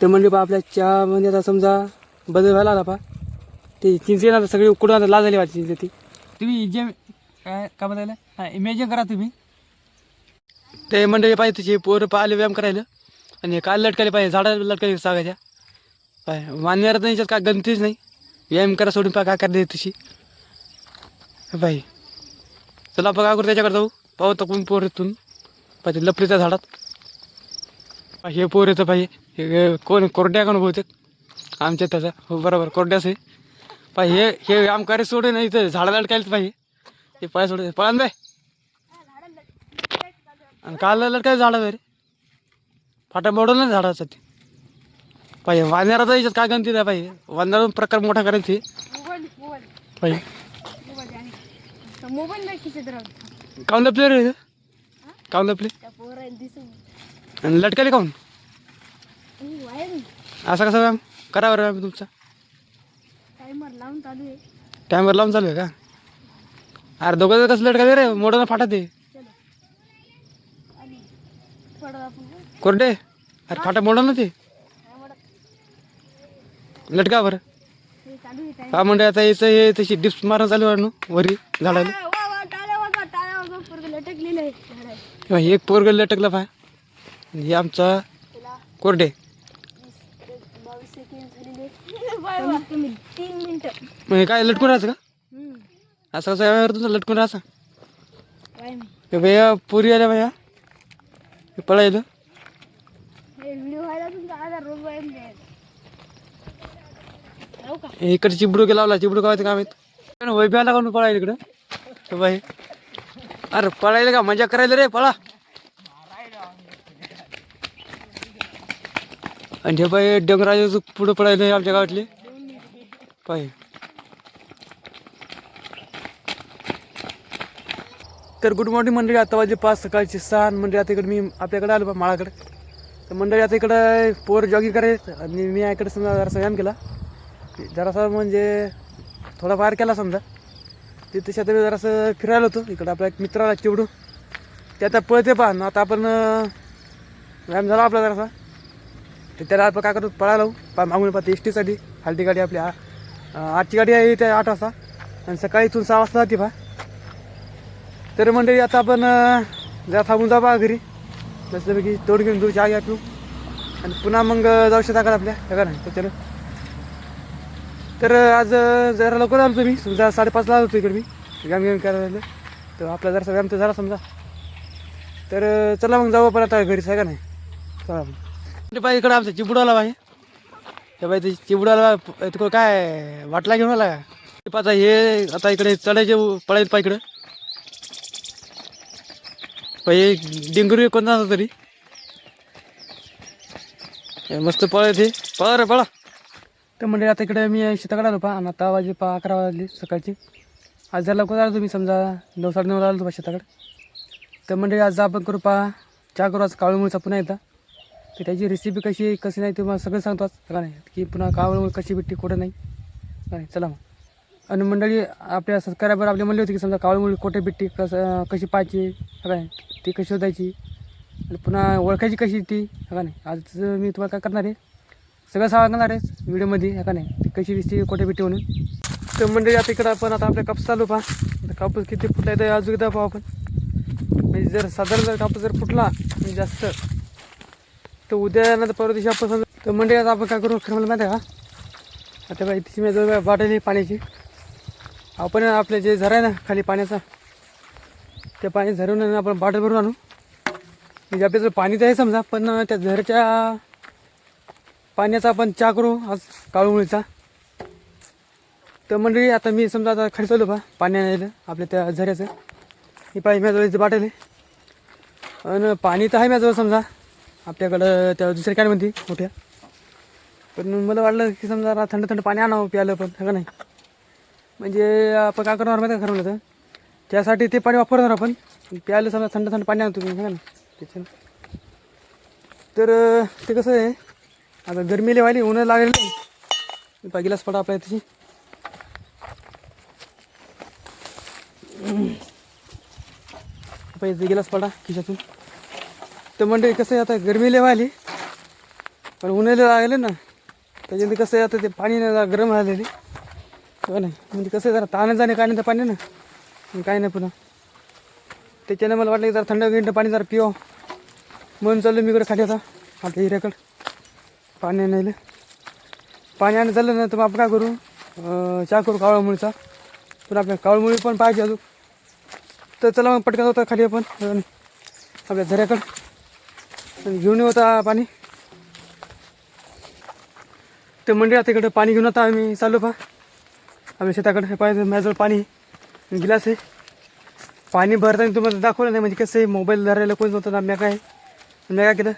तर म्हणजे बा आपल्या चहामध्ये आता समजा बदल व्हायला आला पा ते चिंचे ना सगळी उकडून आता लाल झाली वाटते चिंचे ती. तुम्ही जे काय काय बतायला हां इमॅजिन करा तुम्ही. ते मंडळी पाहिजे त्याचे पोरं पाहिले व्यायाम करायला. आणि हे काय लटकायला पाहिजे झाडाला लटकायला सांगायच्या. पाय मान्यवर तर याच्यात काय गणतीच नाही. व्यायाम करा सोडून पा काय करते तशी बाई. चला आपण काय करू त्याच्याकडे जाऊ. पाहू तर कोण पोर इथून. पाहिजे लपली त्या झाडात. हे पोर येतं पाहिजे. हे कोण कोरड्या कोण बहुतेक आमच्या त्याचा. हो बरोबर कोरड्याच आहे. पा हे हे व्यायाम करे सोडे नाही इथं झाडाला लटकायलाच पाहिजे हे. पाय सोडे पळान बाय. आणि काल लटकाय झाडा रे? फाटा मोडवलं ना झाडाचा ते. पाहिजे वानराचा याच्यात काय गणती आहे पाहिजे वानरा प्रकार मोठा करायचे पाहिजे मोबाईल काऊन लपले रे काऊन लपले? आणि लटकाले काऊन? वायर असा कसा व्यायाम करा बरं व्यायाम तुमचा. टायमर लावून चालू आहे. टायमर लावून चालू आहे का? अरे दोघं कसं लटकाले रे? मोठं फाटा ते कोरडे? अरे फाटा मोडा ना ते. लटका बरं. हे म्हणजे आता याचं हे तशी डिप्स मारणं चालू आहे ना वरी झाडाला. एक पोरग लटकलं पाय. हे आमचा कोरडे वीस एक बावीस सेकंड झालेले कमीत कमी तीन मिनिटं. मग हे काय लटकून राहायचं का. असं कसं व्यायाम तुमचं लटकून राहायचं. काय हे भैया पुरी आल्या भैया. हे पळायलं व्हिडिओ व्हायला तुमचा आधार रोज व्यायाम द्यायचा का? हे इकडे चिबडू के लावला चिबडू गावाचं काम आहेत वैभ्या आला का पळायला इकडं? हे बाई. अरे पळायला का? मजा करायला रे पळा. आणि हे बाई डोंगराज पुढं पडायला आमच्या गावातले. पाय. तर गुड मॉर्निंग मंडळी आता वाजले पाच सकाळचे सहा. मंडळी आता इकडे मी आपल्याकडे आलो बा माळाकडे. तर मंडळी आता इकडं पोर जॉगिंग करायचं. आणि मी इकडे समजा जरासा व्यायाम केला. जरासा म्हणजे थोडा केला समजा. तिथे त्याच्यात जरासं फिरायला होतो. इकडं आपला एक मित्राला चिवडू ते आता पळते पहा. ना आता आपण व्यायाम झाला आपला जरासा. तर त्याला आपण काय करतो पळा लावू पा मागून पाहते एस टीसाठी हलटी गाडी आपली आठची गाडी आहे त्या आठ वाजता. आणि सकाळी इथून सहा वाजता जाते पहा. तर मंडळी आता आपण जरा थांबून जा पहा घरी. मस्तपैकी तोड घेऊन दूर चहा घ्या पिऊ. आणि पुन्हा मग जाऊ शकता का आपल्या. का नाही त्याच्यानं तर आज जरा लवकर आलो तुम्ही. समजा साडेपाचला आलो होतो इकडे मी. गॅम गॅम करायला तर आपला जरा व्यायाम तर झाला समजा. तर चला मग जाऊ आपण आता घरी आहे का नाही? चला मग. म्हणजे पाहिजे इकडं आमचं चिबुडाला पाहिजे हे बाई ते चिबुडाला तिकडं काय वाटला घेऊन आला का? पाहता हे आता इकडे चढायचे पळायचे पा इकडं. पाहिजे डिंगुरी कोणता होता तरी. मस्त पळत हे. पळा रे पळा. तर म्हणजे आता इकडे मी शेताकडे आलो पा आणि आता वाजे पा अकरा वाजले सकाळची. आज जर लवकर आलो तुम्ही समजा नऊ साडे नऊला आलो पा शेताकडे तर म्हणजे आज आपण करू पा चहा करू आज काळू मुळचा पुन्हा एकदा. तर त्याची रेसिपी कशी आहे, कशी नाही तुम्हाला मला सगळं सांगतो आज. का नाही की पुन्हा कावळ कशी भेटते कुठं नाही. नाही चला मग. आणि मंडळी आपल्या सबस्क्रायबर आपले म्हणले होते की समजा काळू कुठे भेटते कसं कशी पाहायची का नाही ती कशी शोधायची. आणि पुन्हा ओळखायची कशी ती का नाही. आज मी तुम्हाला काय करणार आहे सगळं सांगणार आहे व्हिडिओमध्ये आहे का नाही. ती कशी दिसते कुठे भेटते म्हणून. तर मंडळी आता इकडं आपण आता आपल्या कापूस चालू पहा. कापूस किती फुटला आहे तर अजून एकदा पाहू आपण. म्हणजे जर साधारण जर कापूस जर फुटला म्हणजे जास्त तर उद्या नंतर परवा दिवशी आपण समजा तर मंडळी आता आपण काय करू? खरं मला माहिती आहे का? आता बाई तिची मी जवळ बाटली पाण्याची. आपण आपले जे झरा आहे ना खाली पाण्याचा ते पाणी झरून आपण बाटल भरून आणू. म्हणजे आपल्याचं पाणी तर आहे समजा पण त्या झरच्या पाण्याचा आपण चहा करू आज काळूमुळीचा. तर मंडळी आता मी समजा आता खाली चालू पा पाणी आणायला आपल्या त्या झऱ्याचं. ही पाणी माझ्याजवळ इथे बाटल आहे. आणि पाणी तर आहे माझ्याजवळ समजा. आपल्याकडं त्या दुसऱ्या म्हणते? मोठ्या. पण मला वाटलं की समजा आता थंड थंड पाणी आणावं प्यायलं पण का नाही? म्हणजे आपण काय करणार माहिती आहे का तर? त्यासाठी ते पाणी वापरणार आपण. प्यायला समजा थंड थंड पाणी आणतो तुम्ही का नाही? त्याच्यानं. तर ते कसं आहे? आता गरमीला व्हायली ऊन लागेल नाही पडा आपल्या त्याची पाहिजे गिलास पडा खिशातून. तर मंडळी कसं आहे आता? गरमी व्हायली पण उन्हाळ्याला लागले ना. त्याच्यामध्ये कसं आहे आता ते पाणी हो ना जरा गरम राहिलेली हो नाही म्हणजे कसं आहे जरा ताणं जाणे काय नाही तर पाणी ना. काय नाही पुन्हा. त्याच्यानं मला वाटलं की जरा थंड गिंड पाणी जरा पिओ म्हणून चाललो मी इकडे खाली आता. आता हिऱ्याकडं. पाणी आणायला पाणी आणायला चाललं ना तर मग आपण काय करू? चहा करू कावळामुळीचा पण आपल्या कावळमुळी पण पाहिजे अजून. तर चला मग पटकन होता खाली आपण. हो आपल्या झऱ्याकडं. घेऊन येऊ आता पाणी. ते मंडळी आता इकडे पाणी घेऊन आता आम्ही चाललो पा आम्ही शेताकडे हे पाहिजे माझ्याजवळ पाणी गिलास आहे. पाणी भरताना तुम्हाला दाखवलं नाही म्हणजे कसं आहे मोबाईल धरायला कोण होतं ना मी काय मी काय केलं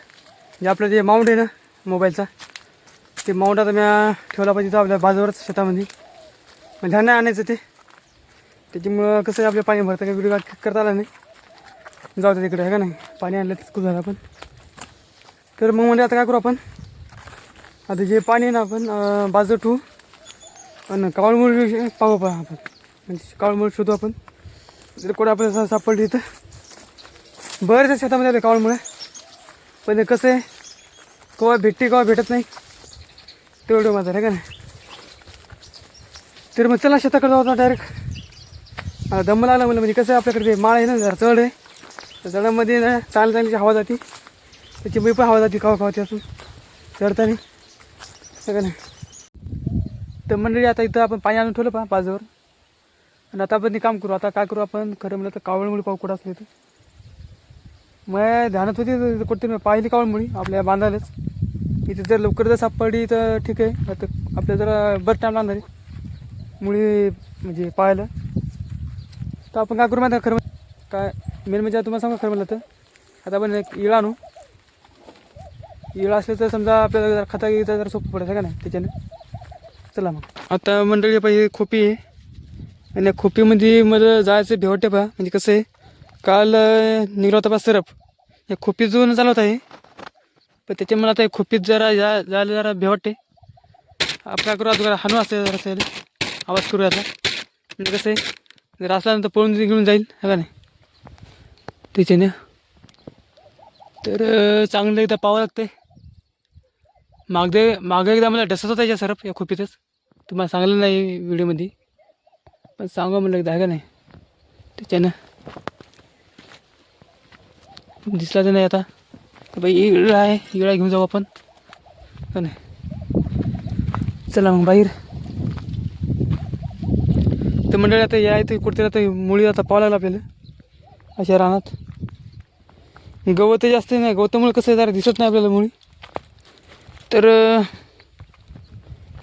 जे आपलं जे माउंट आहे ना मोबाईलचा ते माउंट आता मी ठेवला पाहिजे तो आपल्या बाजूवरच शेतामध्ये. मग ध्यान नाही आणायचं ते. त्याच्यामुळं कसं आहे आपलं पाणी भरतं काही व्हिडिओ करता आला नाही. जाऊ दे तिकडे आहे का नाही? पाणी आणलं तेच खूप झालं आपण. तर मग म्हणजे आता काय करू आपण? आता जे पाणी आहे ना आपण बाजू ठेवू आणि कावळमूळ पाहू पहा आपण. म्हणजे कावळमूळ शोधू आपण. जर कोणी आपल्याला सापडली तर. बरेच शेतामध्ये आले कावळमुळे पण कसं आहे? केव्हा भेटते केव्हा भेटत नाही. तेवढं माझं आहे का नाही? तर मग चला शेताकडे जाऊ डायरेक्ट दमला दम लागला म्हणजे कसं आहे आपल्याकडे माळ आहे ना जरा चढ आहे. जडामध्ये चढामध्ये ना चांगली चांगली हवा जाते. त्याची मी पण हवा जाते कवा कवा त्यातून. चढताना. सगळं नाही तर मंडळी आता इथं आपण पाणी आणून ठेवलं पहा बाजूवर आणि आता आपण ते काम करू आता काय करू आपण? खरं म्हणलं तर कावळमुळी पाहू कुठं असले तर मग ध्यानात होती कुठे मी पाहिली कावळमुळी? आपल्या बांधायलाच इथे जर लवकर जर सापडली तर ठीक आहे. आता आपल्या जरा बरं टाईम लागणार आहे. मुळी म्हणजे पाहायला. तर आपण काय करू माहिती आहे खरं म्हण- काय मेन म्हणजे आता तुम्हाला सांगा खरं म्हणलं तर? आता आपण एक इळ आणू. येळ असलं तर समजा आपल्याला जर खता गेलं जरा सोपं पडेल आहे का नाही त्याच्याने? चला मग. आता मंडळी पाहिजे खोपी आहे. आणि या खोपीमध्ये मला जायचं भेवटे पहा म्हणजे कसं आहे? काल निघला होता पहा सरप. या खोपीत जाऊन चालवत आहे पण त्याच्यामुळे आता खोपीत जरा जा जायला जरा भेवटे आपल्या करू आता जरा हाणू असते जरा असेल आवाज करू आता. म्हणजे कसं आहे? जर असल्यानंतर पळून घेऊन जाईल हा का नाही? त्याच्याने. तर चांगलं एकदा पाहावं लागते मागदे मागे एकदा मला डसत होता याच्या सरप या खोपीतच. तुम्हाला सांगलं नाही व्हिडिओमध्ये. पण सांगा म्हणलं एकदा आहे का नाही? त्याच्यानं. दिसला तर नाही आता. बाई इळा आहे इळा घेऊन जाऊ आपण. का नाही? चला मग बाहेर. तर मंडळी आता या इथे कुठतरी आता मुळी आता पाहावं लागलं आपल्याला. अशा रानात. गवत जास्त नाही गवतामुळे कसं आहे जरा दिसत नाही आपल्याला मुळी. तर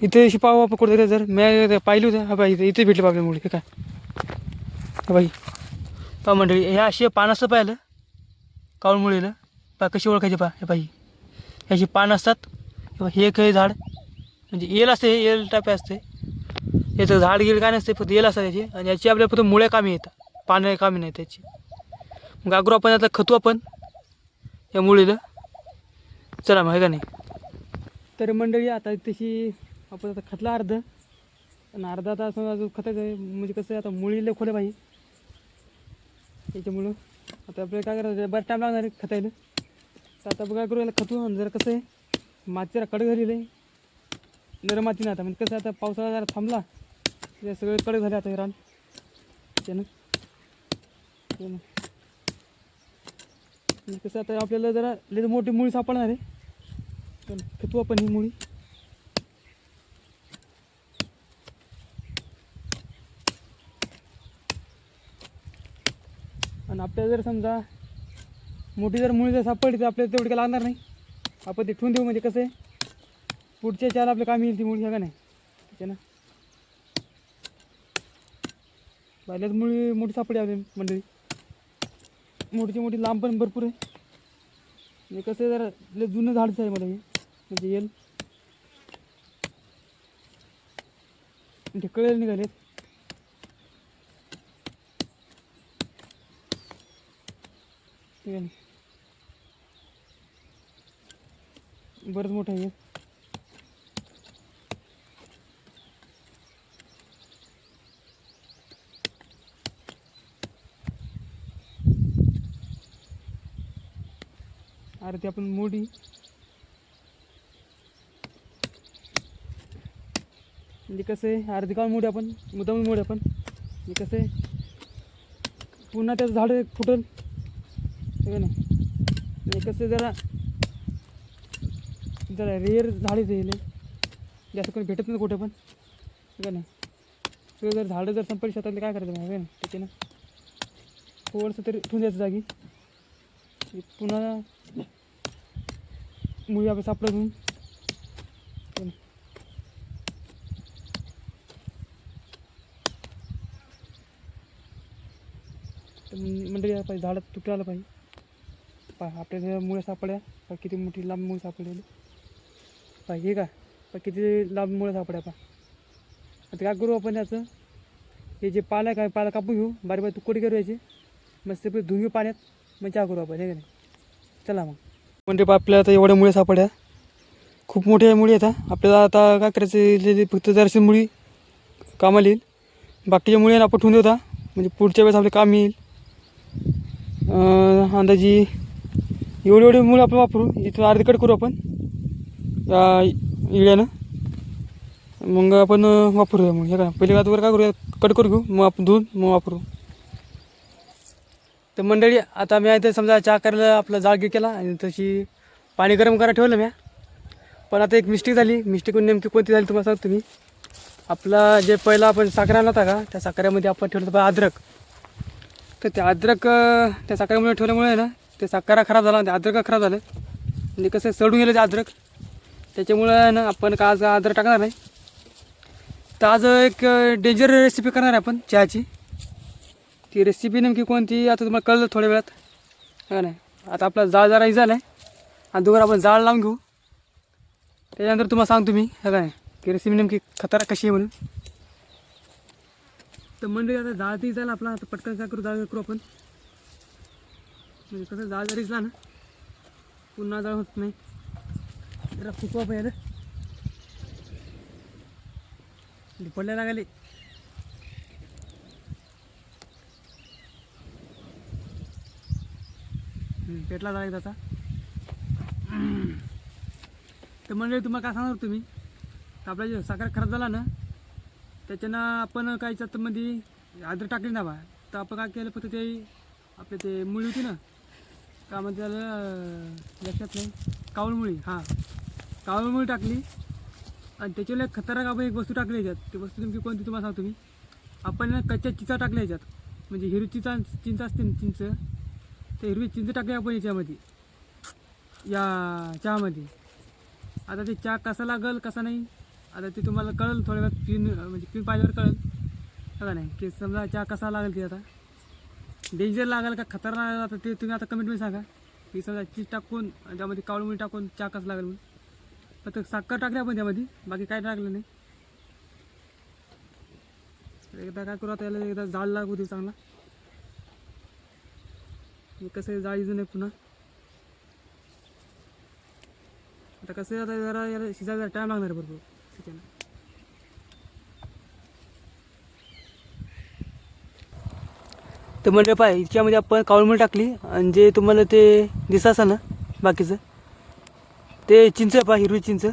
इथे अशी पाहू आपण कुठे जर मी पाहिली होती हा बाई इथे इथे भेटले आपल्या मुळी हे काय? हा बाई. पा मंडळी ह्या अशी पान असतं पाहिलं कावळ मुळीला पा कशी ओळखायची पा हे पाही ह्याची पानं असतात हे काही हे एक झाड म्हणजे येल असते हे येल टाईप असते. याचं झाड गिड काय नसते फक्त येल असतात याची आणि याची आपल्या फक्त मुळे कामी येतात पानं कामी नाही त्याची. मग अग्रो आपण आता खतू आपण या मुळीला चला मग आहे का नाही? तर मंडळी आता तशी आपण आता खतला अर्ध. आणि अर्धा तास अजून खतायचं आहे. म्हणजे कसं आहे आता मुळीला खोले पाहिजे त्याच्यामुळं आता आपल्याला काय करायचं बरं टाईम लागणार आहे खतायला. तर आता बघा करू याला खतू आणि जरा कसं आहे माती जरा कडक झालेलं आहे. नरम माती आता. म्हणजे कसं आहे आता पावसाळा जरा थांबला. ते सगळे कडक झाले आता हे रान. त्यानं. त्यानं. म्हणजे कसं आता आपल्याला जरा लई मोठी मुळी सापडणार आहे. पण आपण ही मुळी. आणि आपल्याला जर समजा मोठी जर मुळी जर सापडली तर आपल्याला तेवढी काय लागणार नाही. आपण ते ठेवून देऊ म्हणजे कसं आहे? पुढच्या चार आपल्या काम येईल ती मुळी का नाही? त्याच्यानं पहिल्याच मुळी मोठी सापडी आपली मंडळी. मोठीची मोठी लांब पण भरपूर आहे. म्हणजे कसं आहे जरा लय जुनं झाडच आहे मला हे. म्हणजे येईल ढेकळे म्हणजे निघालेत. ठीक आहे बरंच मोठं आहे अरे ती आपण मोठी. म्हणजे कसं आहे अर्धी काळ मुळे आपण मुद्दाम मुळे आपण म्हणजे कसं आहे पुन्हा त्याचं झाड फुटल. ना म्हणजे कसं जरा जरा रेअर झाडे ते जास्त कोणी भेटत नाही कुठे पण. हे का नाही. सगळं जर झाडं जर संपली शेतातले काय करायचं ठीक आहे ना? थोडंसं तरी ठेवून द्यायचं जागी. पुन्हा मुळी आपण सापडत होऊन हे ना. तर मंडळी आता पाहिजे झाडं तुटायला पाहिजे. पा आपल्या मुळे सापड्या पा किती मोठी लांब मुळे सापडलेली. पा हे का पा किती लांब मुळे सापड्या पा आता काय करू आपण याचं? हे जे पाला काय पाला कापून घेऊ? बारीक बारीक तुकडे करू याचे. मस्त धुवून घेऊ पाण्यात. मग चहा करू आपण हे का नाही? चला मग. म्हणजे पा आपल्याला आता एवढ्या मुळे सापड्या खूप मोठ्या मुळी आहेत आपल्याला आता काय करायचं? जे- फक्त जराशी मुळी कामाला येईल. बाकीच्या मुळे आपण ठेवून देऊ आता म्हणजे पुढच्या वेळेस आपलं काम येईल. अंदाजी एवढी एवढी मुळे आपण वापरू इथं अर्धी कट करू आपण. या इळ्यानं. मग आपण वापरूया मग. हे का पहिले का काय करूया? कट करू घेऊ. मग आपण धुवून मग वापरू. तर मंडळी आता मी इथे समजा चहा करायला आपला जाळ केला आणि तशी पाणी गरम करायला ठेवलं मी पण आता एक मिस्टेक झाली. मिस्टेक म्हणजे नेमकी कोणती झाली तुम्हाला सांगतो मी. आपला जे पहिला आपण साखर आणला होता का त्या साखरेमध्ये आपण ठेवलं होतं अद्रक. तर ते अद्रक त्या साखरेमुळे ठेवल्यामुळे ना ते साखरा खराब झाला ते अद्रक खराब झालं. म्हणजे कसं सडून गेलं ते अद्रक. त्याच्यामुळं ना आपण का आज अद्रक टाकणार नाही. तर आज एक डेंजर रेसिपी करणार आहे आपण चहाची. ती रेसिपी नेमकी कोणती आता तुम्हाला कळलं थोड्या वेळात. का नाही आता आपला जाळ जरा ही झाला आहे. आणि दोघं आपण जाळ लावून घेऊ. त्याच्यानंतर तुम्हाला सांगतो मी का नाही. ती रेसिपी नेमकी खतरा कशी आहे म्हणून. तर मंडळी आता जाळ ती जाईल आपला आता पटकन काय करू जाळ करू आपण. म्हणजे कसं जाळ जरी ना पुन्हा जाळ होत नाही. जरा फुकवा पाहिजे म्हणजे पडल्या लागले. पेटला जाईल त्याचा तर मंडळी तुम्हाला काय सांगणार तुम्ही? आपला जे साखर खराब झाला ना त्याच्यानं आपण काय मध्ये आदर टाकली ना बा. तर आपण काय केलं फक्त ते आपले ते मुळी होती ना का म्हणते त्याला लक्षात नाही. कावळमुळी हां. कावळमुळी टाकली. आणि त्याच्यावर एक खतरनाक आपण एक वस्तू टाकली याच्यात. ती वस्तू नेमकी कोणती तुम्हाला सांगतो मी. आपण ना कच्च्या चिचा टाकल्या याच्यात. म्हणजे हिरवी चिचा चिंच असते ना चिंच. ते हिरवी चिंच टाकली आपण याच्यामध्ये. या चहामध्ये. आता ते चहा कसा लागल कसा नाही आता ते तुम्हाला कळेल थोड्या वेळात पिन म्हणजे पिन पाहिल्यावर कळेल. का नाही? की समजा चहा कसा लागेल ते आता. डेंजर लागेल का खतरनाक आता ते तुम्ही आता कमेंटमध्ये सांगा. की समजा चीज टाकून त्यामध्ये काळमुळी टाकून चहा कसा लागेल म्हणून. फक्त साखर टाकली आपण त्यामध्ये बाकी काय टाकलं नाही. तर एकदा काय करू आता याला एकदा जाळ लागू दे चांगला. कसं आहे, जाळ नाही पुन्हा. आता कसं आहे, आता जरा याला शिजायला टाईम लागणार भरपूर. भरपूर तर म्हणजे पाय याच्यामध्ये आपण कावळमळ टाकली आणि जे तुम्हाला ते दिसा असा ना बाकीचं ते चिंच पहा पा हिरवी चिंच.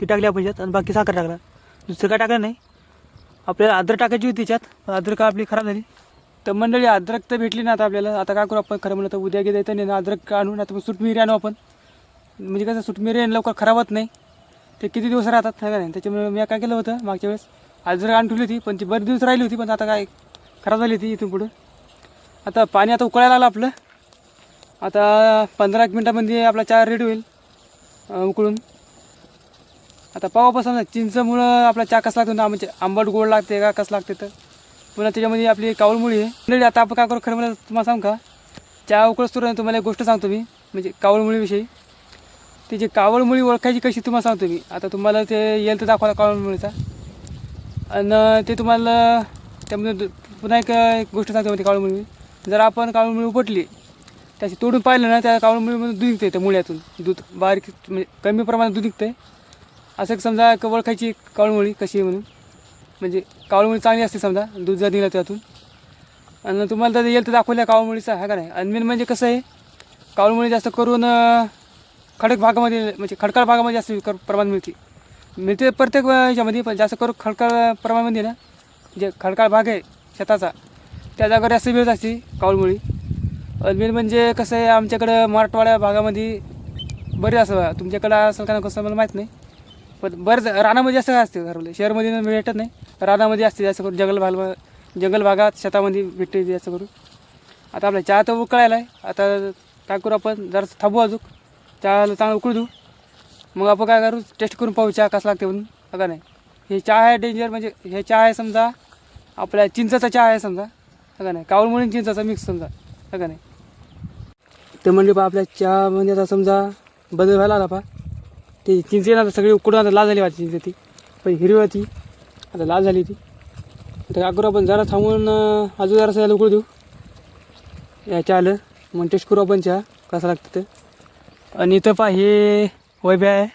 ती टाकली आपण त्यात आणि बाकी साखर टाकला. दुसरं काय टाकलं नाही. आपल्याला अद्रक टाकायची होती त्याच्यात अद्रक आपली खराब झाली. तर मंडळी अद्रक तर भेटली ना आता आपल्याला. आता काय करू आपण? खरं म्हणलं तर उद्या घेता येतं नाही ना अद्रक आणून आता सुटमिरी आणू आपण. म्हणजे कसं सुटमिरी आणि लवकर खराब होत नाही. ते किती दिवस राहतात काय का नाही त्याच्यामुळे मी काय केलं होतं मागच्या वेळेस. अद्रक आणून ठेवली होती पण ती बरेच दिवस राहिली होती पण आता काय खराब झाली होती इथून पुढं. आता पाणी आता उकळायला लागलं आपलं. आता पंधरा एक मिनटामध्ये आपला चहा रेडी होईल उकळून. आता पावापासून चिंचमुळं आपला चहा कसा लागतो ना म्हणजे आंबट गोड लागते का कसं लागते तर. पुन्हा त्याच्यामध्ये आपली कावळमुळी आहे. आता आपण काय करू खरं मला तुम्हाला सांग का? चहा उकळच तर तुम्हाला एक गोष्ट सांगतो मी म्हणजे कावळमुळीविषयी. ते जे कावळमुळी ओळखायची कशी तुम्हाला सांगतो मी. आता तुम्हाला ते येईल तर दाखवा कावळमुळीचा. आणि ते तुम्हाला त्यामध्ये दु- पुन्हा एक एक गोष्ट सांगतो म्हणजे कावळमुळी. जर आपण कावळमुळी उपटली त्याची तोडून पाहिलं ना त्या कावळमुळीमधून दूध निघते त्या मुळ्यातून. दूध बारीक म्हणजे कमी प्रमाणात दूध निघते असं एक समजा एक ओळखायची कावळमुळी कशी आहे म्हणून. म्हणजे कावळमुळी चांगली असते समजा दूध जर निघलं त्यातून. आणि तुम्हाला तर येईल तर दाखवल्या कावळमुळीचा हा का नाही? आणि मेन म्हणजे कसं आहे? कावळमुळी जास्त करून खडक भागामध्ये म्हणजे खडकाळ भागामध्ये जास्त कर- प्रमाण मिळते. मिळते प्रत्येक याच्यामध्ये पण जास्त करून खडकाळ प्रमाणामध्ये ना जे खडकाळ भाग आहे शेताचा त्या जागेवर जास्त मिळत असते कावळमुळी अजमेर मेन म्हणजे कसं आहे आमच्याकडं मराठवाड्या भागामध्ये बरे असं तुमच्याकडं असेल का कसं मला माहीत नाही. पण बरंच रानामध्ये जास्त असते घरवले शहरमध्ये भेटत नाही. रानामध्ये असते जास्त करून जंगल भाग जंगल भागात शेतामध्ये भेटते जास्त करून. आता आपल्या चहा तर उकळायला आहे आता काय करू आपण जरा थांबू अजून. चहाला चांगलं उकळू देऊ. मग आपण काय करू? टेस्ट करून पाहू चहा कसं लागते म्हणून. हा का नाही? हे चहा आहे डेंजर म्हणजे हे चहा आहे समजा आपल्या चिंचाचा चहा आहे समजा. हा का नाही? कावळमुळे चिंचाचा मिक्स समजा. हा का नाही? ते म्हणजे बा आपल्या चहामध्ये आता समजा बदल व्हायला आला पहा ते चिंच ना सगळी उकडून आता लाल झाली वाटते चिंच ती. पण हिरवी होती. आता लाल झाली ती. आता काय आपण जरा थांबून अजून जरासं याला उकळू देऊ. या चहाला. मग टेस्ट करू आपण चहा कसा लागतं ते. आणि इथं पहा हे वैभ्या आहे.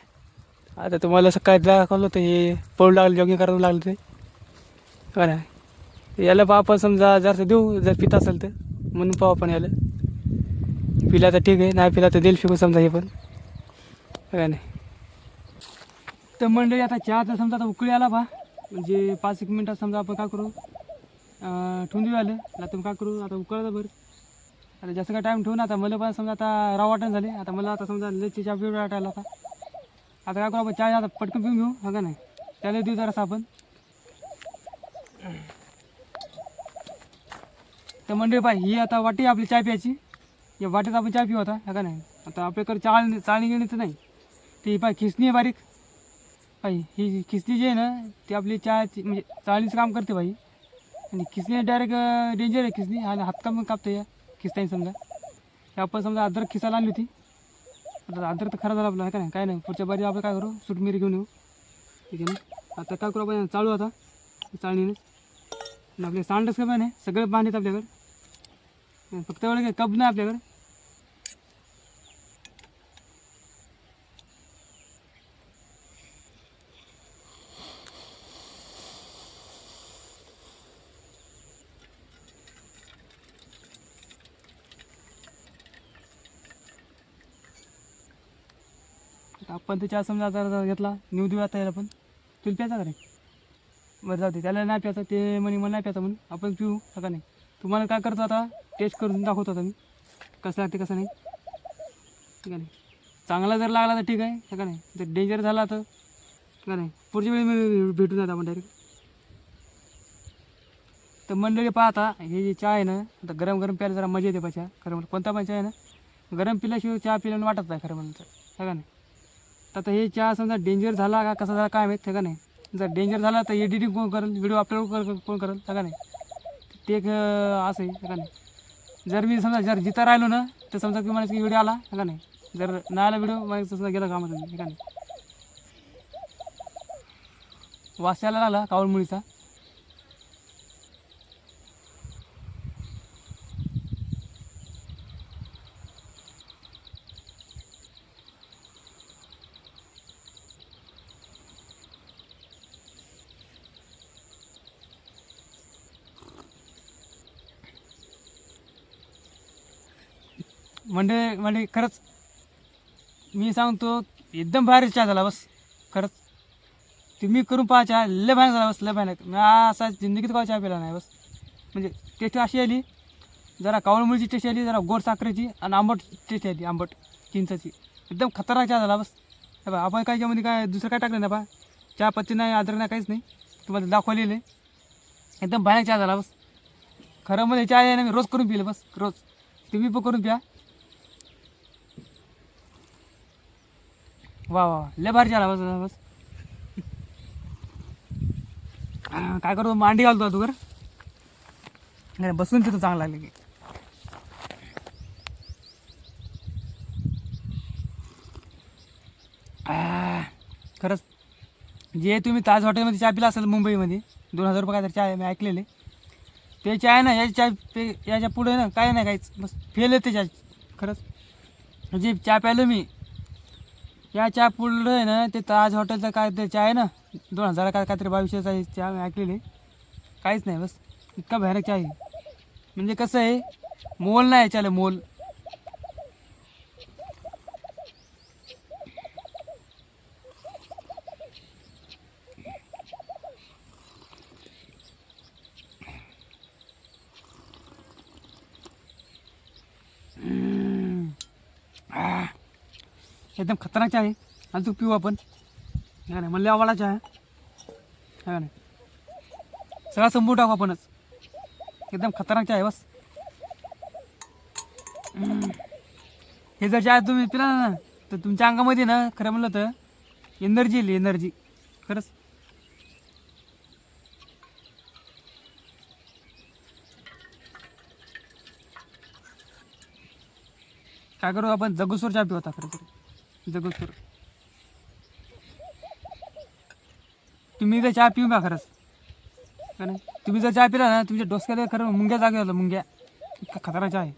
आता तुम्हाला सकाळी दाखवलं होतं हे पळू लागलं जॉगिंग करायला लागलं ते का नाही याला पहा आपण समजा जर देऊ जर पित असेल तर म्हणून पाहू आपण याला. पिला तर ठीक आहे नाही पिला तर देईल फिकू समजा हे पण. का नाही तर मंडळी आता चहा तर समजा आता उकळी आला पहा म्हणजे पाच एक मिनटात समजा आपण काय करू? ठेवून देऊ आलं आता तुम्ही काय करू? आता उकळलं बरं आता जास्त काय टाईम ठेवून आता मला पण समजा आता राव वाटण झाले. आता मला आता समजा लेची चहा पिवळा वाटायला आता. आता काय करू आपण? चहा आता पटकन पिऊन घेऊ. हा का नाही? त्याला देऊ जरासं आपण. तर मंडळी पाय ही आता वाटी आपली चहा प्यायची. या वाटेत आपण चहा पिऊ आता. हा का नाही? आता आपल्याकडे चाळ चाळणी घेण्याचं नाही. ती पाय खिसणी आहे बारीक. पाई ही खिसणी जी आहे ना ती आपली चहाची म्हणजे चाळणीचं काम करते बाई. आणि खिसणी डायरेक्ट डेंजर आहे खिसणी. आणि हातकाम कापते या? खिसतानी समजा. हे आपण समजा अद्रक खिसायला आणली होती. आता अद्रक तर खराब झाला आपला काय नाही? काय नाही पुढच्या बारी आपण काय करू? सूट मिरी घेऊन येऊ. ठीक आहे ना? आता काय करू आपण? चालू आता. चाळणीनेच. आपले सांडच कप नाही सगळे बांधत आपल्याकडे. फक्त एवढं काय कप नाही आपल्याकडे. आपण त्याच्या चहा समजा आता जर घेतला नेऊ देऊ आता याला पण तुला प्यायचा का रे बरं जाऊ दे. त्याला नाही प्यायचा ते म्हणे मला नाही प्यायचा म्हणून आपण पिऊ का नाही? तुम्हाला काय करतो आता? टेस्ट करून दाखवतो आता मी. कसं लागते कसं नाही. ठीक आहे नाही चांगला जर लागला तर ठीक आहे का नाही? जर डेंजर झाला तर का नाही? पुढच्या वेळी मी भेटून जातो आपण डायरेक्ट तर मंडळी पाहता हे जे चहा आहे ना आता गरम गरम प्यायला जरा मजा येते पा चहा खरं म्हणजे कोणता पण चहा आहे ना गरम पिल्याशिवाय चहा पिल्यानं वाटत नाही खरं म्हणजे हा का नाही? तर आता हे चहा समजा डेंजर झाला का कसा झाला काय माहीत हे का नाही? जर डेंजर झाला तर एडिटिंग कोण करेल व्हिडिओ अपलोड कर कोण करेल का नाही? ते एक असं आहे का नाही? जर मी समजा जर जिथं राहिलो ना तर समजा की मला व्हिडिओ आला का नाही? जर नाही आला व्हिडिओ मला समजा गेला कामात हे का नाही? वास यायला लागला म्हणजे म्हणजे खरंच मी सांगतो एकदम भारी चहा झाला बस खरंच. तुम्ही करून पहा चहा लय भारी झाला बस लय भारी. मी असा जिंदगीत काय चहा पिला नाही बस. म्हणजे टेस्ट अशी आली जरा कावळमुळीची टेस्ट आली जरा गोड साखरेची आणि आंबट टेस्ट आली आंबट चिंचाची. एकदम खतरनाक चहा झाला बस. हे आपण काय याच्यामध्ये काय दुसरं काय टाकलं ना बा चहा पत्ती नाही अद्रक नाही काहीच नाही. तुम्हाला दाखवलेलं आहे. एकदम भयानक चहा झाला बस. खरं म्हणजे चहा आहे ना मी रोज करून पिलं बस रोज. तुम्ही पण करून प्या. वा वा लय भारी झाला बस बस काय करतो मांडी घालतो तू कर नाही बसून तिथं चांगलं लागलं की. खरंच जे तुम्ही ताज हॉटेलमध्ये चहा पिला असेल मुंबईमध्ये दोन हजार रुपये काय चहा आहे मी ऐकलेले. ते चहा आहे ना याची चहा पे याच्यापुढे ना काय नाही काहीच बस फेल आहे ते चहा खरंच. म्हणजे चहा प्यायलो मी या चहा पुढं आहे ना ते ताज हॉटेलचं काय ते चहा आहे ना दोन हजार काय काहीतरी बावीसशेचा आहे चहा मी काहीच नाही बस इतका भयानक चहा आहे. म्हणजे कसं आहे मोल नाही याच्याला मोल. एकदम खतरनाक चहा आहे. आणि तू पिऊ आपण. है नाही मला आवडला चहा. आहे का नाही. सगळा संपवून टाकू आपणच. एकदम खतरनाक चहा आहे बस. हे जर चहा तुम्ही पिला ना तर तुमच्या अंगामध्ये ना खरं म्हणलं तर एनर्जी येईल एनर्जी. खरंच. काय करू आपण? जगूसूर चहा पिऊ आता खरं तर. जगूसूर तुम्ही जर चहा पिऊ का खरंच. का नाही? तुम्ही जर चहा पिला ना तुमच्या डोसक्याला खरं मुंग्या जागे होतं मुंग्या. इतका खतरा चहा आहे.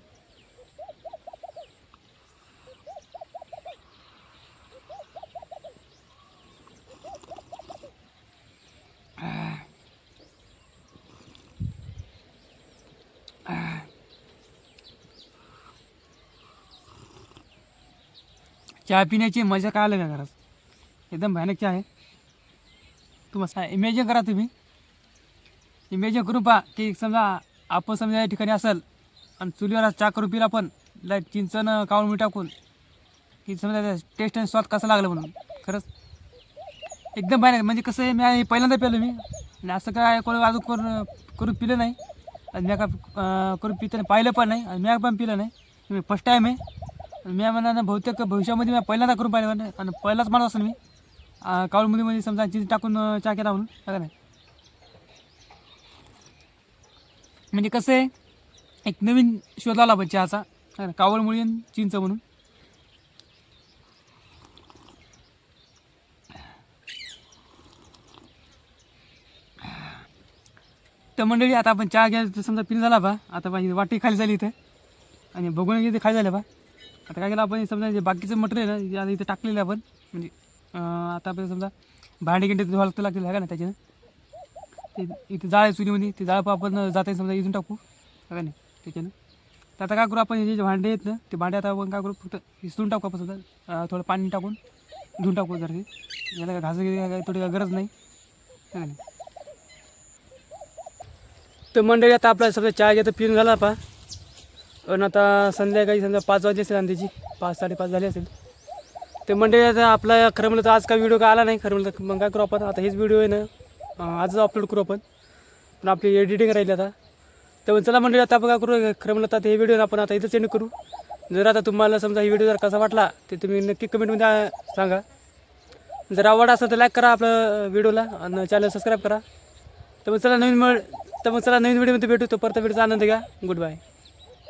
चहा पिण्याची मजा काय आलं का खरंच एकदम भयानक चहा आहे. तुम्हाला इमॅजिन करा तुम्ही. इमॅजिन करून पहा की समजा आपण समजा या ठिकाणी असेल आणि चुलीवर चहा करून पिला आपण लाइट चिंचन काळून मी टाकून की समजा टेस्ट आणि स्वाद कसा लागला म्हणून. खरंच? एकदम भयानक. म्हणजे कसं आहे मी पहिल्यांदा पिलो मी. आणि असं काय कोणी अजून करून करून पिलं नाही. आणि मी काय करून पितं पाहिलं पण नाही. आणि मी पण पिलं नाही. मी फर्स्ट टाईम आहे. मी म्हणा बहुतेक भविष्यामध्ये मी पहिल्यांदा करून पाहिलं नाही आणि पहिलाच माणूस असेल मी. कावळ मुलीमध्ये समजा चीज टाकून चहा केला म्हणून का नाही? म्हणजे कसं आहे एक नवीन शोध लावला पाहिजे चहाचा कावळ मुळी चिंच म्हणून. तर मंडळी आता आपण चहा घ्यायला समजा पिन झाला बा आता पाहिजे वाटी खाली झाली इथं. आणि बघून इथे खाली झालं बा. आता काय केलं आपण समजा जे बाकीचं मटेरियल आहे ना, इथे टाकलेलं आहे आपण म्हणजे आता आपल्याला समजा भांडी गिंडी धुवायला लागतील आहे का ना त्याच्यानं? ते इथे जाळ आहे चुलीमध्ये ते जाळ पण आपण जाता समजा इजून टाकू का नाही त्याच्यानं? तर आता काय करू आपण हे जे भांडे आहेत ना ते भांडे आता आपण काय करू फक्त हिसळून टाकू आपण समजा थोडं पाणी टाकून धुवून टाकू जर ते याला काय घास काय थोडी काय गरज नाही का नाही? तर मंडळी आता आपला समजा चहा घेतं पिऊन झाला पा पण आता संध्याकाळी समजा पाच वाजले असेल अंदाजी पाच साडेपाच झाले असेल. ते म्हणजे आता आपला खरं म्हणलं तर आज काय व्हिडिओ काय आला नाही. खरं म्हणलं तर मग काय करू आपण? आता हेच व्हिडिओ आहे ना आजच अपलोड करू आपण. पण आपली एडिटिंग राहिली आता. तर मग चला मंडळी आता आपण काय करू? खरं म्हणलं तर आता हे व्हिडिओ आपण आता इथं एंड करू. जर आता तुम्हाला समजा ही व्हिडिओ जर कसा वाटला ते तुम्ही नक्की कमेंटमध्ये सांगा. जर आवड असेल तर लाईक करा आपलं व्हिडिओला आणि चॅनल सबस्क्राईब करा. तर मग चला नवीन मग तर मग चला नवीन व्हिडिओमध्ये भेटू. तो परत व्हिडिओचा आनंद घ्या. Good bye